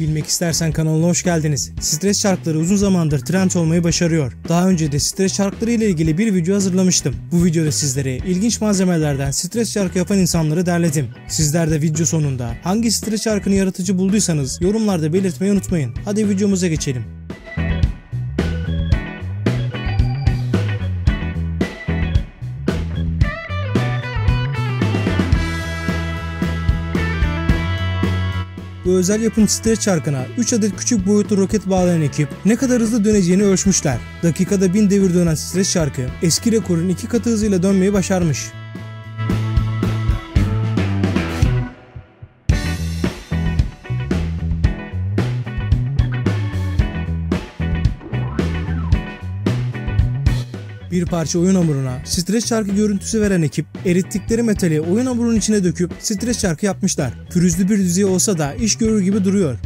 Bilmek istersen kanalına hoş geldiniz. Stres şarkıları uzun zamandır trend olmayı başarıyor. Daha önce de stres şarkıları ile ilgili bir video hazırlamıştım. Bu videoda sizlere ilginç malzemelerden stres şarkı yapan insanları derledim. Sizler de video sonunda hangi stres şarkını yaratıcı bulduysanız yorumlarda belirtmeyi unutmayın. Hadi videomuza geçelim. Bu özel yapım stres çarkına 3 adet küçük boyutlu roket bağlayan ekip ne kadar hızlı döneceğini ölçmüşler. Dakikada 1000 devir dönen stres çarkı eski rekorun iki katı hızıyla dönmeyi başarmış. Bir parça oyun hamuruna stres çarkı görüntüsü veren ekip erittikleri metali oyun hamurunun içine döküp stres çarkı yapmışlar. Pürüzlü bir düzey olsa da iş görür gibi duruyor.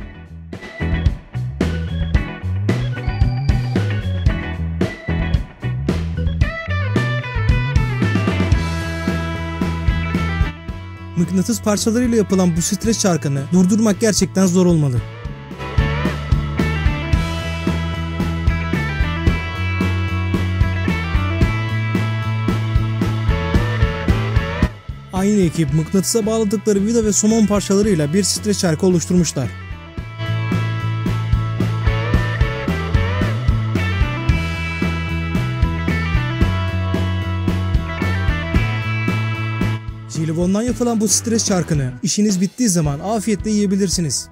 Mıknatıs parçalarıyla yapılan bu stres çarkını durdurmak gerçekten zor olmalı. Aynı ekip mıknatısa bağladıkları vida ve somon parçalarıyla bir stres çarkı oluşturmuşlar. Jelibondan yapılan bu stres çarkını işiniz bittiği zaman afiyetle yiyebilirsiniz.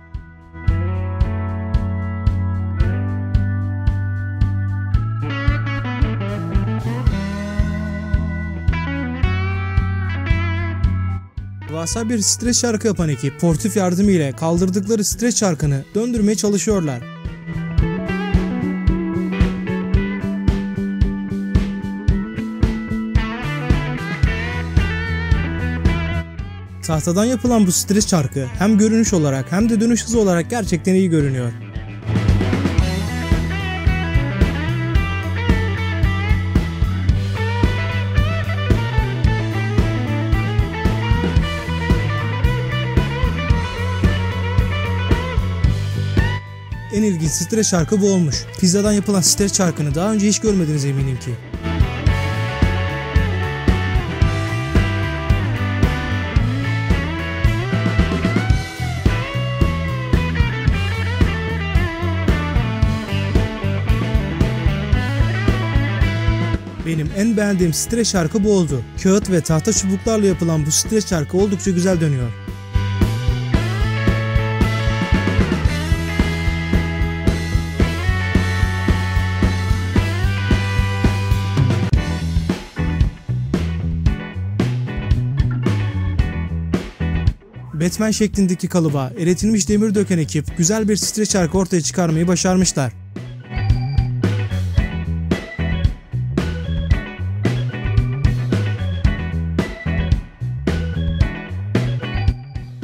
Devasa bir stres çarkı yapan ekip portif yardımı ile kaldırdıkları stres çarkını döndürmeye çalışıyorlar. Tahtadan yapılan bu stres çarkı hem görünüş olarak hem de dönüş hızı olarak gerçekten iyi görünüyor. En ilginç stres çarkı bu olmuş. Pizzadan yapılan stres çarkını daha önce hiç görmediniz eminim ki. Benim en beğendiğim stres şarkı bu oldu. Kağıt ve tahta çubuklarla yapılan bu stres şarkı oldukça güzel dönüyor. Batman şeklindeki kalıba eritilmiş demir döken ekip güzel bir stres şarkı ortaya çıkarmayı başarmışlar.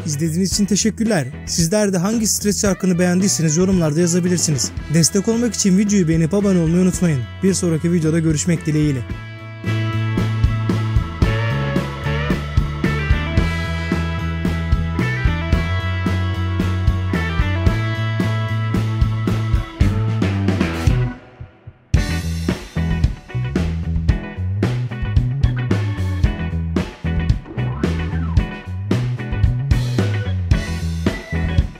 İzlediğiniz için teşekkürler. Sizler de hangi stres şarkını beğendiyseniz yorumlarda yazabilirsiniz. Destek olmak için videoyu beğenip abone olmayı unutmayın. Bir sonraki videoda görüşmek dileğiyle.